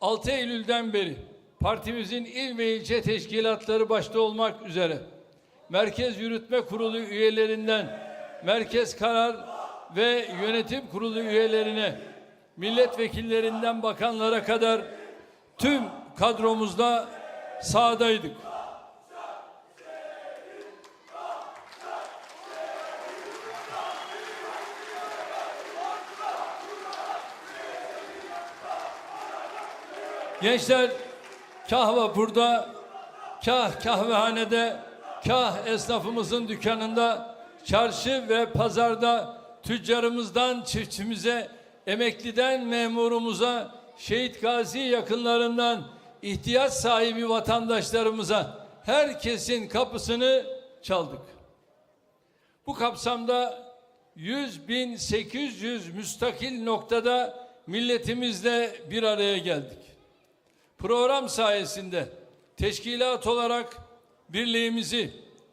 6 Eylül'den beri partimizin il ve ilçe teşkilatları başta olmak üzere Merkez Yürütme Kurulu üyelerinden Merkez Karar ve Yönetim Kurulu üyelerine milletvekillerinden bakanlara kadar tüm kadromuzda sahadaydık. Gençler kah vapurda, kah kahvehanede, kah esnafımızın dükkanında, çarşı ve pazarda tüccarımızdan çiftçimize, emekliden memurumuza, şehit gazi yakınlarından ihtiyaç sahibi vatandaşlarımıza herkesin kapısını çaldık. Bu kapsamda 100 bin 800 müstakil noktada milletimizle bir araya geldik. Program sayesinde teşkilat olarak birliğimizi,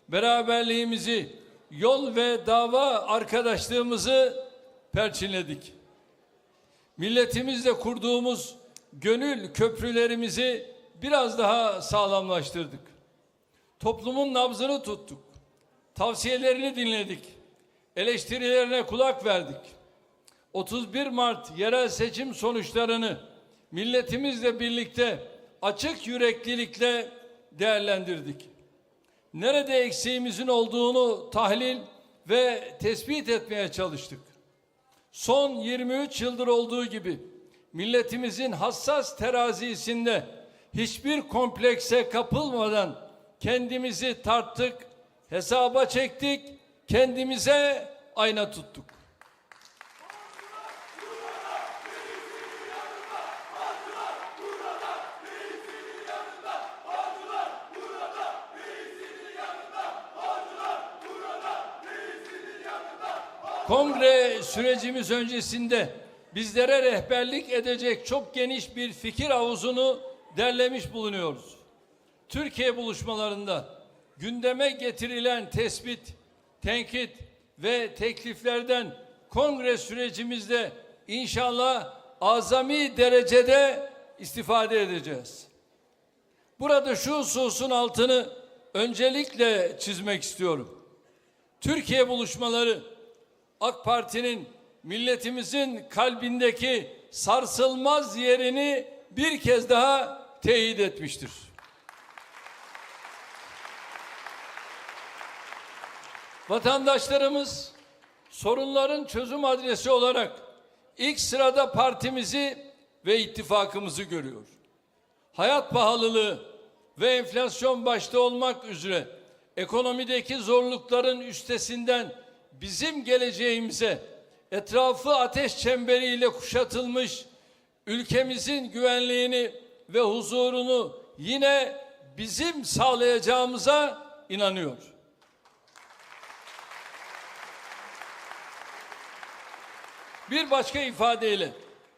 beraberliğimizi, yol ve dava arkadaşlığımızı perçinledik. Milletimizle kurduğumuz gönül köprülerimizi biraz daha sağlamlaştırdık. Toplumun nabzını tuttuk. Tavsiyelerini dinledik. Eleştirilerine kulak verdik. 31 Mart yerel seçim sonuçlarını milletimizle birlikte açık yüreklilikle değerlendirdik. Nerede eksiğimizin olduğunu tahlil ve tespit etmeye çalıştık. Son 23 yıldır olduğu gibi milletimizin hassas terazisinde hiçbir komplekse kapılmadan kendimizi tarttık, hesaba çektik, kendimize ayna tuttuk. Kongre sürecimiz öncesinde bizlere rehberlik edecek çok geniş bir fikir havuzunu derlemiş bulunuyoruz. Türkiye buluşmalarında gündeme getirilen tespit, tenkit ve tekliflerden kongre sürecimizde inşallah azami derecede istifade edeceğiz. Burada şu hususun altını öncelikle çizmek istiyorum. Türkiye buluşmaları AK Parti'nin milletimizin kalbindeki sarsılmaz yerini bir kez daha teyit etmiştir. Vatandaşlarımız sorunların çözüm adresi olarak ilk sırada partimizi ve ittifakımızı görüyor. Hayat pahalılığı ve enflasyon başta olmak üzere ekonomideki zorlukların üstesinden bizim geleceğimize etrafı ateş çemberiyle kuşatılmış ülkemizin güvenliğini ve huzurunu yine bizim sağlayacağımıza inanıyor. Bir başka ifadeyle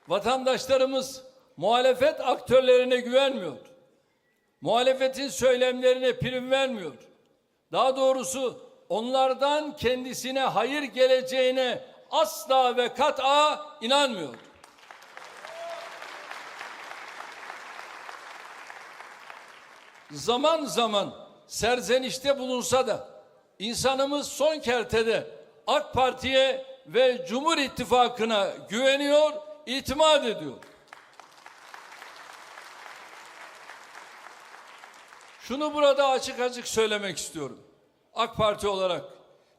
vatandaşlarımız muhalefet aktörlerine güvenmiyor. Muhalefetin söylemlerine prim vermiyor. Daha doğrusu onlardan kendisine hayır geleceğine asla ve kat'a inanmıyor. Zaman zaman serzenişte bulunsa da insanımız son kertede AK Parti'ye ve Cumhur İttifakı'na güveniyor, itimat ediyor. Şunu burada açık açık söylemek istiyorum. AK Parti olarak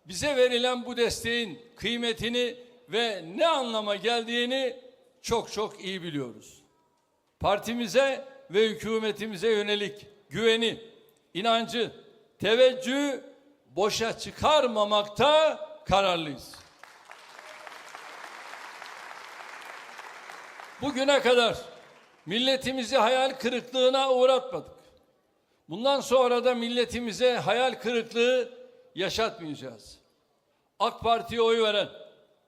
bize verilen bu desteğin kıymetini ve ne anlama geldiğini çok çok iyi biliyoruz. Partimize ve hükümetimize yönelik güveni, inancı, teveccühü boşa çıkarmamakta kararlıyız. Bugüne kadar milletimizi hayal kırıklığına uğratmadık. Bundan sonra da milletimize hayal kırıklığı yaşatmayacağız. AK Parti'ye oy veren,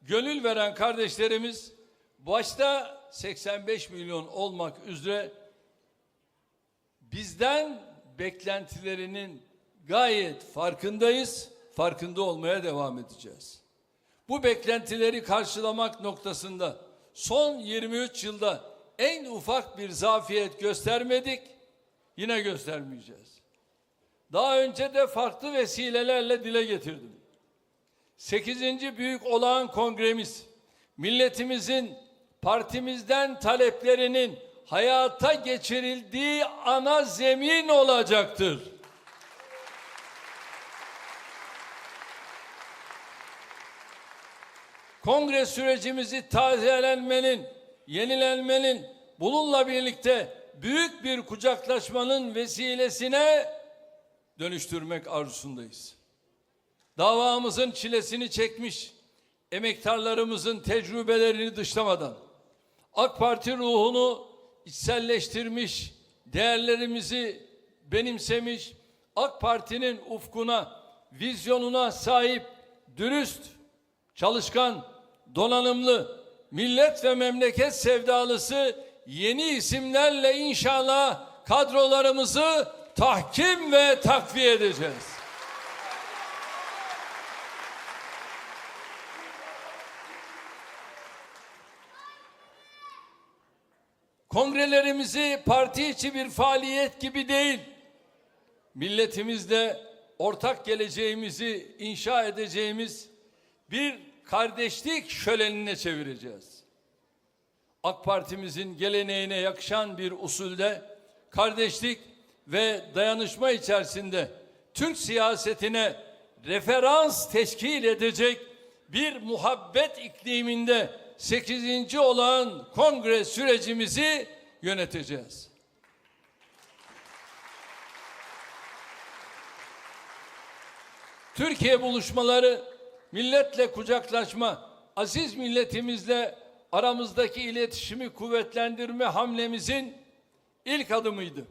gönül veren kardeşlerimiz başta 85 milyon olmak üzere bizden beklentilerinin gayet farkındayız, farkında olmaya devam edeceğiz. Bu beklentileri karşılamak noktasında son 23 yılda en ufak bir zafiyet göstermedik, yine göstermeyeceğiz. Daha önce de farklı vesilelerle dile getirdim. 8. Büyük Olağan Kongremiz, milletimizin partimizden taleplerinin hayata geçirildiği ana zemin olacaktır. Kongre sürecimizi tazelenmenin, yenilenmenin, bununla birlikte büyük bir kucaklaşmanın vesilesine dönüştürmek arzusundayız. Davamızın çilesini çekmiş, emektarlarımızın tecrübelerini dışlamadan, AK Parti ruhunu içselleştirmiş, değerlerimizi benimsemiş, AK Parti'nin ufkuna, vizyonuna sahip, dürüst, çalışkan, donanımlı, millet ve memleket sevdalısı yeni isimlerle inşallah kadrolarımızı tahkim ve takviye edeceğiz. Kongrelerimizi parti içi bir faaliyet gibi değil, milletimizle ortak geleceğimizi inşa edeceğimiz bir kardeşlik şölenine çevireceğiz. AK Parti'mizin geleneğine yakışan bir usulde kardeşlik ve dayanışma içerisinde Türk siyasetine referans teşkil edecek bir muhabbet ikliminde 8. olan kongre sürecimizi yöneteceğiz. Türkiye buluşmaları milletle kucaklaşma, aziz milletimizle aramızdaki iletişimi kuvvetlendirme hamlemizin ilk adımıydı.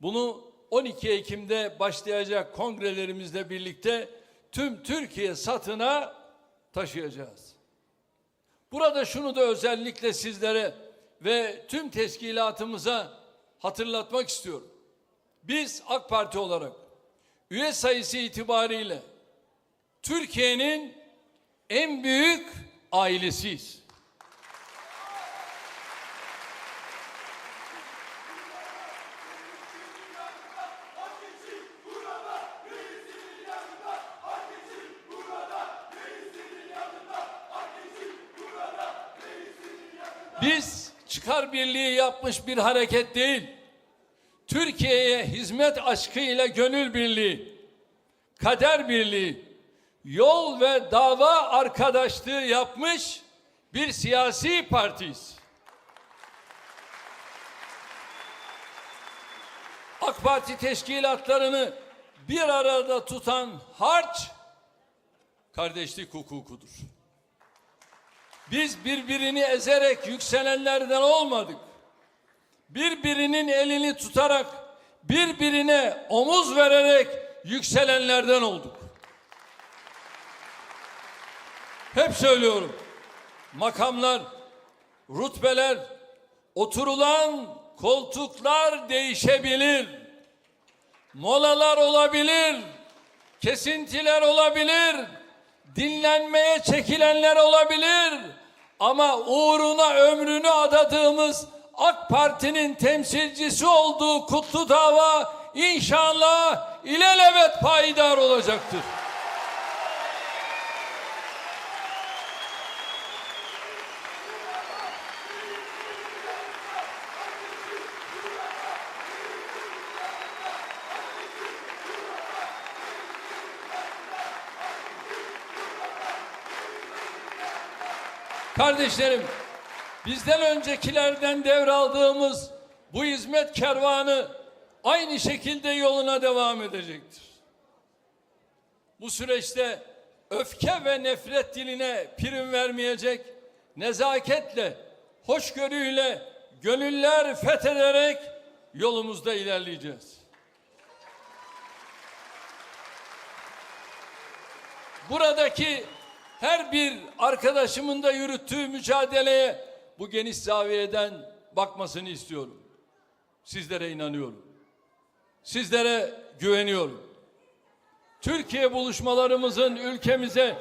Bunu 12 Ekim'de başlayacak kongrelerimizle birlikte tüm Türkiye satına taşıyacağız. Burada şunu da özellikle sizlere ve tüm teşkilatımıza hatırlatmak istiyorum. Biz AK Parti olarak üye sayısı itibariyle Türkiye'nin en büyük ailesiyiz. Birliği yapmış bir hareket değil. Türkiye'ye hizmet aşkıyla gönül birliği, kader birliği, yol ve dava arkadaşlığı yapmış bir siyasi partiyiz. AK Parti teşkilatlarını bir arada tutan harç kardeşlik hukukudur. Biz birbirini ezerek yükselenlerden olmadık. Birbirinin elini tutarak, birbirine omuz vererek yükselenlerden olduk. Hep söylüyorum. Makamlar, rütbeler, oturulan koltuklar değişebilir. Molalar olabilir. Kesintiler olabilir. Dinlenmeye çekilenler olabilir. Ama uğruna ömrünü adadığımız AK Parti'nin temsilcisi olduğu kutlu dava inşallah ilelebet payidar olacaktır. Kardeşlerim, bizden öncekilerden devraldığımız bu hizmet kervanı aynı şekilde yoluna devam edecektir. Bu süreçte öfke ve nefret diline prim vermeyecek, nezaketle, hoşgörüyle gönüller fethederek yolumuzda ilerleyeceğiz. Buradaki her bir arkadaşımın da yürüttüğü mücadeleye bu geniş zaviyeden bakmasını istiyorum. Sizlere inanıyorum. Sizlere güveniyorum. Türkiye buluşmalarımızın ülkemize,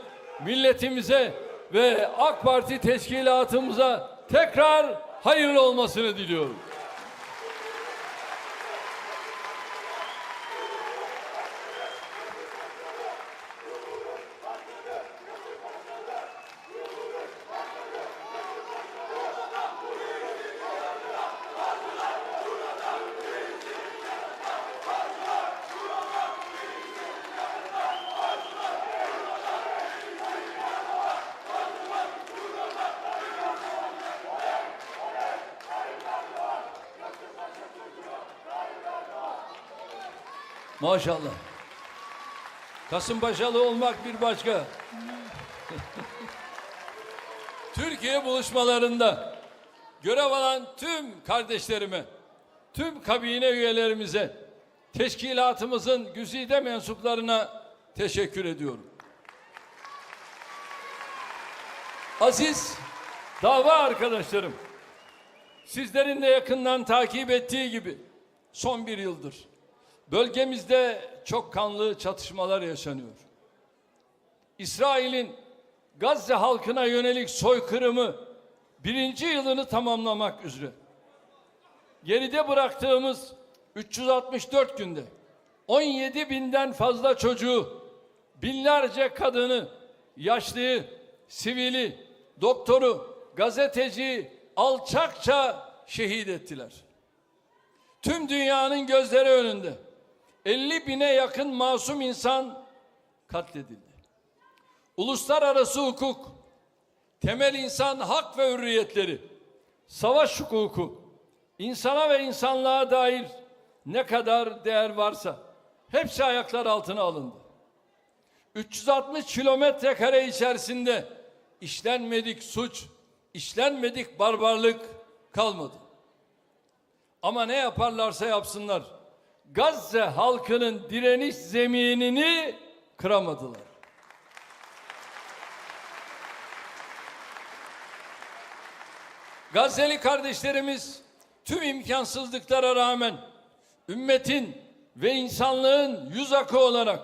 milletimize ve AK Parti teşkilatımıza tekrar hayırlı olmasını diliyorum. Maşallah. Kasımpaşalı olmak bir başka. Türkiye buluşmalarında görev alan tüm kardeşlerime, tüm kabine üyelerimize, teşkilatımızın güzide mensuplarına teşekkür ediyorum. Aziz dava arkadaşlarım, sizlerin de yakından takip ettiği gibi son bir yıldır bölgemizde çok kanlı çatışmalar yaşanıyor. İsrail'in Gazze halkına yönelik soykırımı birinci yılını tamamlamak üzere. Geride bıraktığımız 364 günde 17 binden fazla çocuğu, binlerce kadını, yaşlıyı, sivili, doktoru, gazeteci alçakça şehit ettiler. Tüm dünyanın gözleri önünde 50 bine yakın masum insan katledildi. Uluslararası hukuk, temel insan hak ve hürriyetleri, savaş hukuku, insana ve insanlığa dair ne kadar değer varsa hepsi ayaklar altına alındı. 360 kilometre kare içerisinde işlenmedik suç, işlenmedik barbarlık kalmadı. Ama ne yaparlarsa yapsınlar. Gazze halkının direniş zeminini kıramadılar. Gazze'li kardeşlerimiz tüm imkansızlıklara rağmen ümmetin ve insanlığın yüz akı olarak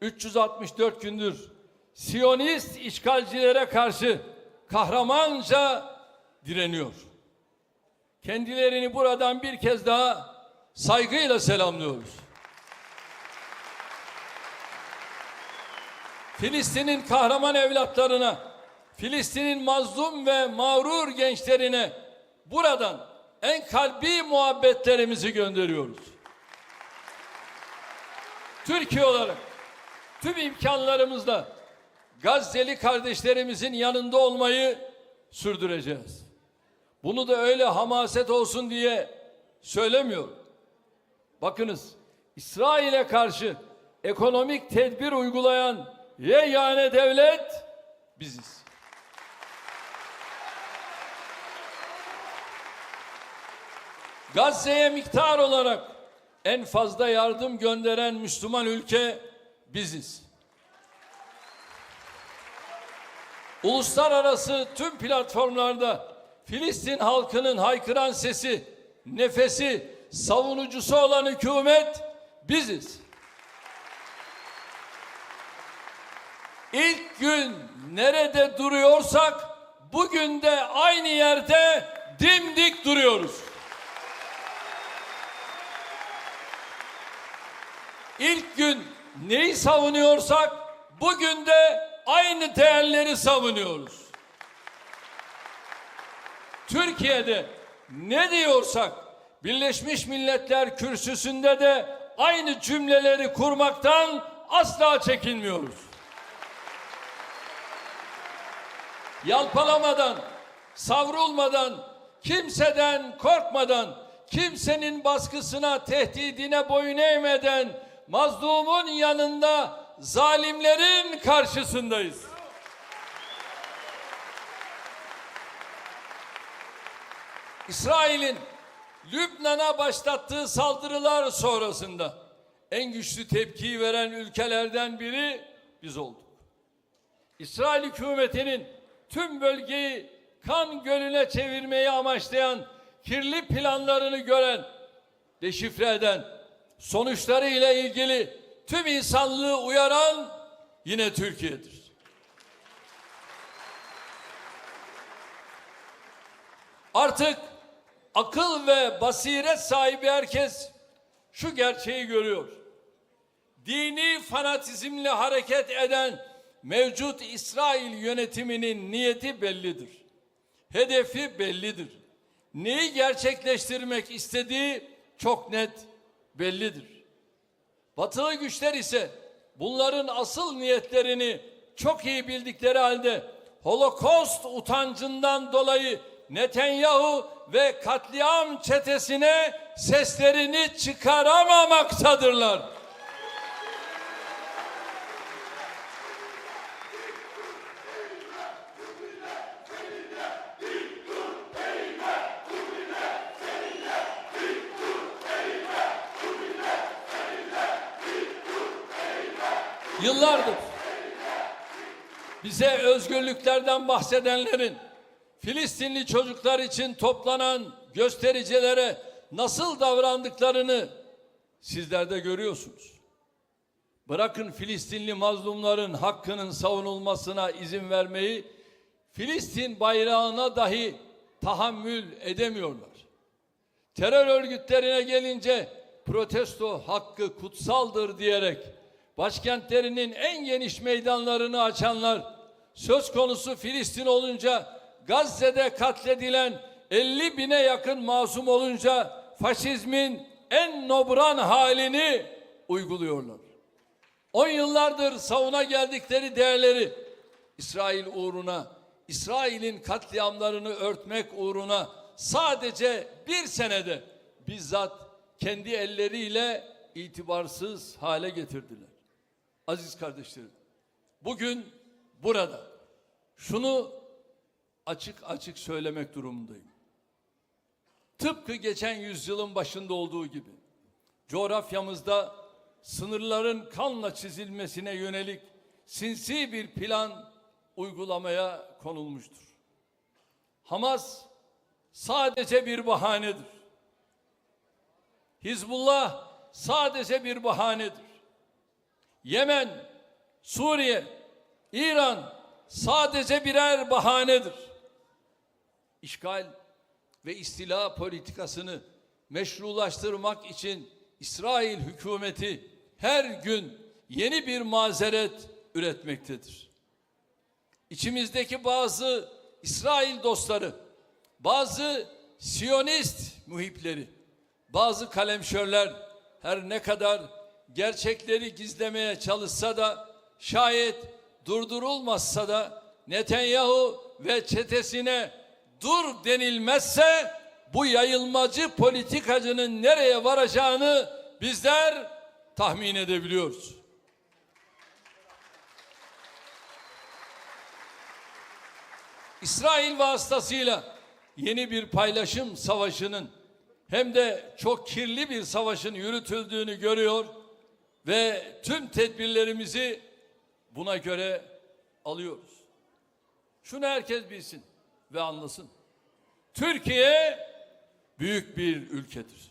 364 gündür Siyonist işgalcilere karşı kahramanca direniyor. Kendilerini buradan bir kez daha saygıyla selamlıyoruz. Filistin'in kahraman evlatlarına, Filistin'in mazlum ve mağrur gençlerine buradan en kalbi muhabbetlerimizi gönderiyoruz. Türkiye olarak tüm imkanlarımızla Gazze'li kardeşlerimizin yanında olmayı sürdüreceğiz. Bunu da öyle hamaset olsun diye söylemiyorum. Bakınız İsrail'e karşı ekonomik tedbir uygulayan yegane devlet biziz. Gazze'ye miktar olarak en fazla yardım gönderen Müslüman ülke biziz. Uluslararası tüm platformlarda Filistin halkının haykıran sesi, nefesi, savunucusu olan hükümet biziz. İlk gün nerede duruyorsak bugün de aynı yerde dimdik duruyoruz. İlk gün neyi savunuyorsak bugün de aynı değerleri savunuyoruz. Türkiye'de ne diyorsak Birleşmiş Milletler kürsüsünde de aynı cümleleri kurmaktan asla çekinmiyoruz. Yalpalamadan, savrulmadan, kimseden korkmadan, kimsenin baskısına, tehdidine boyun eğmeden mazlumun yanında zalimlerin karşısındayız. İsrail'in Lübnan'a başlattığı saldırılar sonrasında en güçlü tepkiyi veren ülkelerden biri biz olduk. İsrail hükümetinin tüm bölgeyi kan gölüne çevirmeyi amaçlayan kirli planlarını gören, deşifre eden, sonuçları ile ilgili tüm insanlığı uyaran yine Türkiye'dir. Artık akıl ve basiret sahibi herkes şu gerçeği görüyor. Dini fanatizmle hareket eden mevcut İsrail yönetiminin niyeti bellidir. Hedefi bellidir. Neyi gerçekleştirmek istediği çok net bellidir. Batılı güçler ise bunların asıl niyetlerini çok iyi bildikleri halde Holocaust utancından dolayı Netanyahu ve katliam çetesine seslerini çıkaramamaktadırlar. Yıllardır bize özgürlüklerden bahsedenlerin Filistinli çocuklar için toplanan göstericilere nasıl davrandıklarını sizler de görüyorsunuz. Bırakın Filistinli mazlumların hakkının savunulmasına izin vermeyi, Filistin bayrağına dahi tahammül edemiyorlar. Terör örgütlerine gelince protesto hakkı kutsaldır diyerek başkentlerinin en geniş meydanlarını açanlar söz konusu Filistin olunca Gazze'de katledilen 50 bine yakın masum olunca faşizmin en nobran halini uyguluyorlar. On yıllardır savuna geldikleri değerleri İsrail uğruna, İsrail'in katliamlarını örtmek uğruna sadece bir senede bizzat kendi elleriyle itibarsız hale getirdiler. Aziz kardeşlerim, bugün burada şunu açık açık söylemek durumundayım. Tıpkı geçen yüzyılın başında olduğu gibi coğrafyamızda sınırların kanla çizilmesine yönelik sinsi bir plan uygulamaya konulmuştur. Hamas sadece bir bahanedir. Hizbullah sadece bir bahanedir. Yemen, Suriye, İran sadece birer bahanedir. İşgal ve istila politikasını meşrulaştırmak için İsrail hükümeti her gün yeni bir mazeret üretmektedir. İçimizdeki bazı İsrail dostları, bazı Siyonist muhipleri, bazı kalemşörler her ne kadar gerçekleri gizlemeye çalışsa da şayet durdurulmazsa da Netanyahu ve çetesine dur denilmezse bu yayılmacı politikacının nereye varacağını bizler tahmin edebiliyoruz. İsrail vasıtasıyla yeni bir paylaşım savaşının hem de çok kirli bir savaşın yürütüldüğünü görüyor ve tüm tedbirlerimizi buna göre alıyoruz. Şunu herkes bilsin ve anlasın. Türkiye büyük bir ülkedir.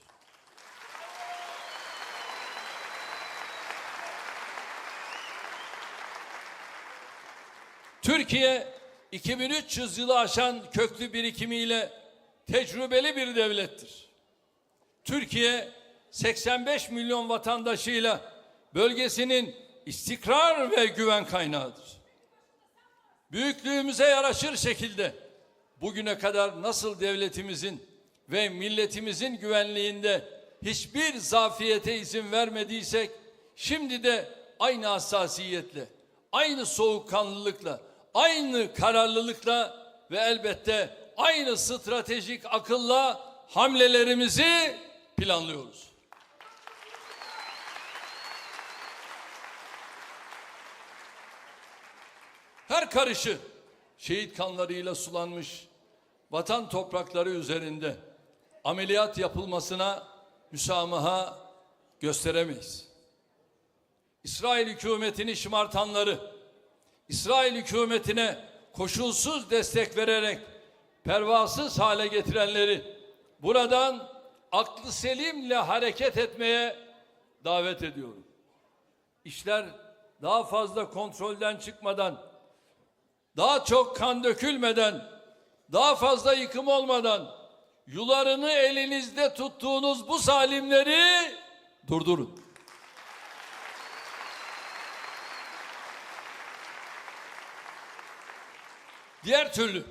Türkiye 2300 yılı aşan köklü birikimiyle tecrübeli bir devlettir. Türkiye 85 milyon vatandaşıyla bölgesinin istikrar ve güven kaynağıdır. Büyüklüğümüze yaraşır şekilde bugüne kadar nasıl devletimizin ve milletimizin güvenliğinde hiçbir zafiyete izin vermediysek şimdi de aynı hassasiyetle, aynı soğukkanlılıkla, aynı kararlılıkla ve elbette aynı stratejik akılla hamlelerimizi planlıyoruz. Her karışı şehit kanlarıyla sulanmış vatan toprakları üzerinde ameliyat yapılmasına müsamaha gösteremeyiz. İsrail hükümetini şımartanları, İsrail hükümetine koşulsuz destek vererek pervasız hale getirenleri buradan aklı selimle hareket etmeye davet ediyorum. İşler daha fazla kontrolden çıkmadan, daha çok kan dökülmeden, daha fazla yıkım olmadan yularını elinizde tuttuğunuz bu zalimleri durdurun. Diğer türlü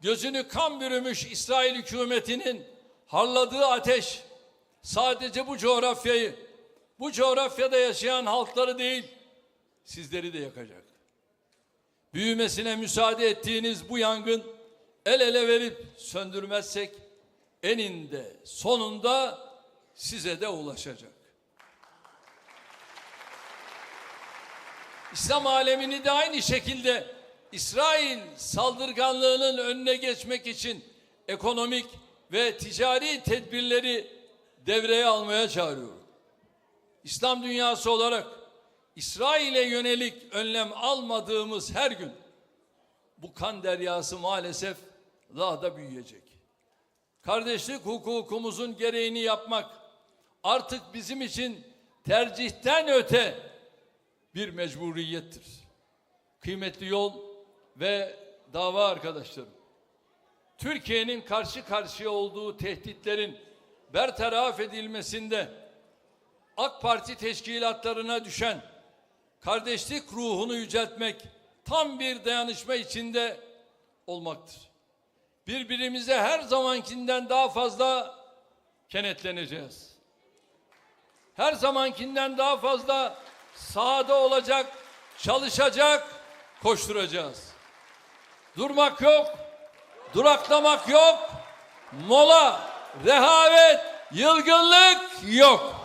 gözünü kan bürümüş İsrail hükümetinin harladığı ateş sadece bu coğrafyayı, bu coğrafyada yaşayan halkları değil, sizleri de yakacak. Büyümesine müsaade ettiğiniz bu yangın el ele verip söndürmezsek eninde sonunda size de ulaşacak. İslam alemini de aynı şekilde İsrail saldırganlığının önüne geçmek için ekonomik ve ticari tedbirleri devreye almaya çağırıyorum. İslam dünyası olarak İsrail'e yönelik önlem almadığımız her gün bu kan deryası maalesef daha da büyüyecek. Kardeşlik hukukumuzun gereğini yapmak artık bizim için tercihten öte bir mecburiyettir. Kıymetli yol ve dava arkadaşlarım. Türkiye'nin karşı karşıya olduğu tehditlerin bertaraf edilmesinde AK Parti teşkilatlarına düşen kardeşlik ruhunu yüceltmek tam bir dayanışma içinde olmaktır. Birbirimize her zamankinden daha fazla kenetleneceğiz. Her zamankinden daha fazla sahada olacak, çalışacak, koşturacağız. Durmak yok, duraklamak yok, mola, rehavet, yılgınlık yok.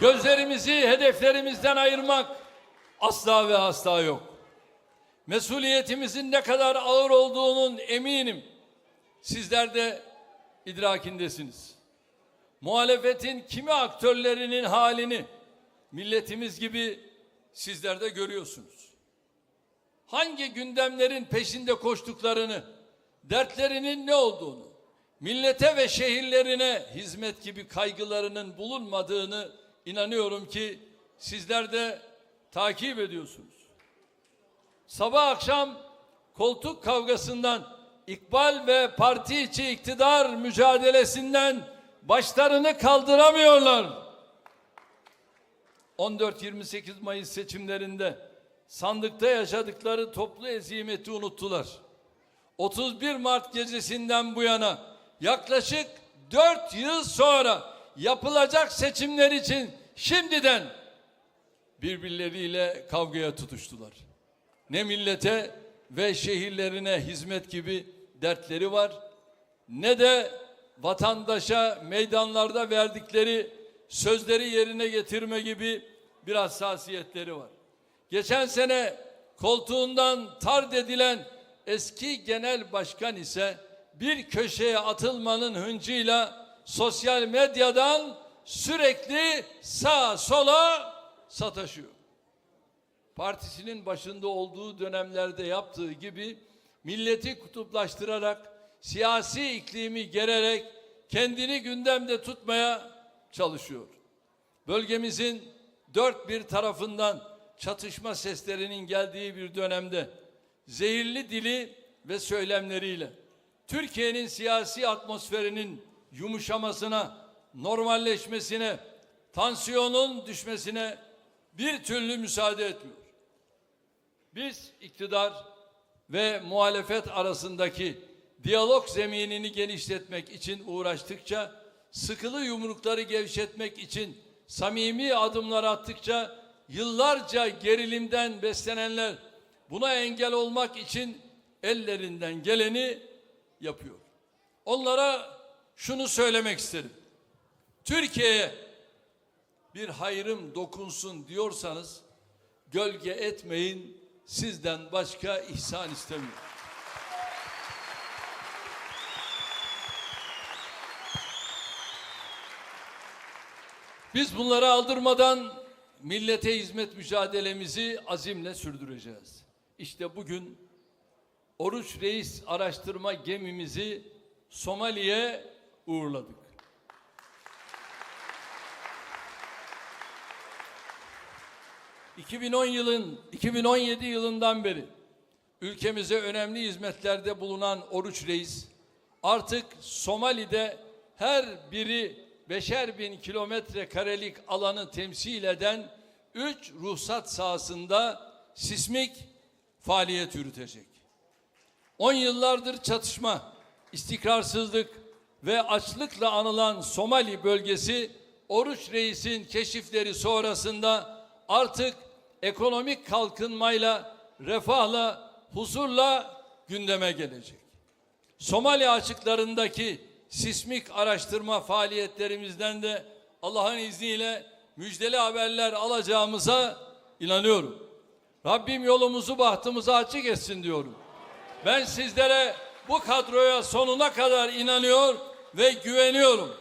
Gözlerimizi hedeflerimizden ayırmak asla ve asla yok. Mesuliyetimizin ne kadar ağır olduğunun eminim. Sizler de idrakindesiniz. Muhalefetin kimi aktörlerinin halini milletimiz gibi sizler de görüyorsunuz. Hangi gündemlerin peşinde koştuklarını, dertlerinin ne olduğunu, millete ve şehirlerine hizmet gibi kaygılarının bulunmadığını inanıyorum ki sizler de takip ediyorsunuz. Sabah akşam koltuk kavgasından, ikbal ve parti içi iktidar mücadelesinden başlarını kaldıramıyorlar. 14-28 Mayıs seçimlerinde sandıkta yaşadıkları toplu ezimeti unuttular. 31 Mart gecesinden bu yana yaklaşık 4 yıl sonra yapılacak seçimler için şimdiden birbirleriyle kavgaya tutuştular. Ne millete ve şehirlerine hizmet gibi dertleri var ne de vatandaşa meydanlarda verdikleri sözleri yerine getirme gibi bir hassasiyetleri var. Geçen sene koltuğundan tard edilen eski genel başkan ise bir köşeye atılmanın hıncıyla sosyal medyadan sürekli sağa sola sataşıyor. Partisinin başında olduğu dönemlerde yaptığı gibi milleti kutuplaştırarak siyasi iklimi gererek kendini gündemde tutmaya çalışıyor. Bölgemizin dört bir tarafından çatışma seslerinin geldiği bir dönemde zehirli dili ve söylemleriyle Türkiye'nin siyasi atmosferinin yumuşamasına, normalleşmesine, tansiyonun düşmesine bir türlü müsaade etmiyor. Biz iktidar ve muhalefet arasındaki diyalog zeminini genişletmek için uğraştıkça, sıkılı yumrukları gevşetmek için samimi adımlar attıkça yıllarca gerilimden beslenenler buna engel olmak için ellerinden geleni yapıyor. Onlara şunu söylemek isterim. Türkiye'ye bir hayrım dokunsun diyorsanız gölge etmeyin sizden başka ihsan istemiyorum. Biz bunları aldırmadan millete hizmet mücadelemizi azimle sürdüreceğiz. İşte bugün Oruç Reis araştırma gemimizi Somali'ye uğurladık. 2010 yılın 2017 yılından beri ülkemize önemli hizmetlerde bulunan Oruç Reis artık Somali'de her biri beşer bin kilometre karelik alanı temsil eden 3 ruhsat sahasında sismik faaliyet yürütecek. 10 yıllardır çatışma, istikrarsızlık ve açlıkla anılan Somali bölgesi Oruç Reis'in keşifleri sonrasında artık ekonomik kalkınmayla, refahla, huzurla gündeme gelecek. Somali açıklarındaki sismik araştırma faaliyetlerimizden de Allah'ın izniyle müjdeli haberler alacağımıza inanıyorum. Rabbim yolumuzu bahtımıza açık etsin diyorum. Ben sizlere bu kadroya sonuna kadar inanıyor ve güveniyorum.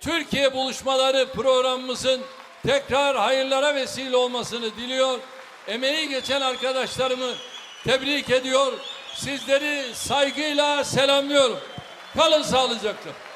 Türkiye buluşmaları programımızın tekrar hayırlara vesile olmasını diliyor. Emeği geçen arkadaşlarımı tebrik ediyor. Sizleri saygıyla selamlıyorum. Kalın sağlıcakla.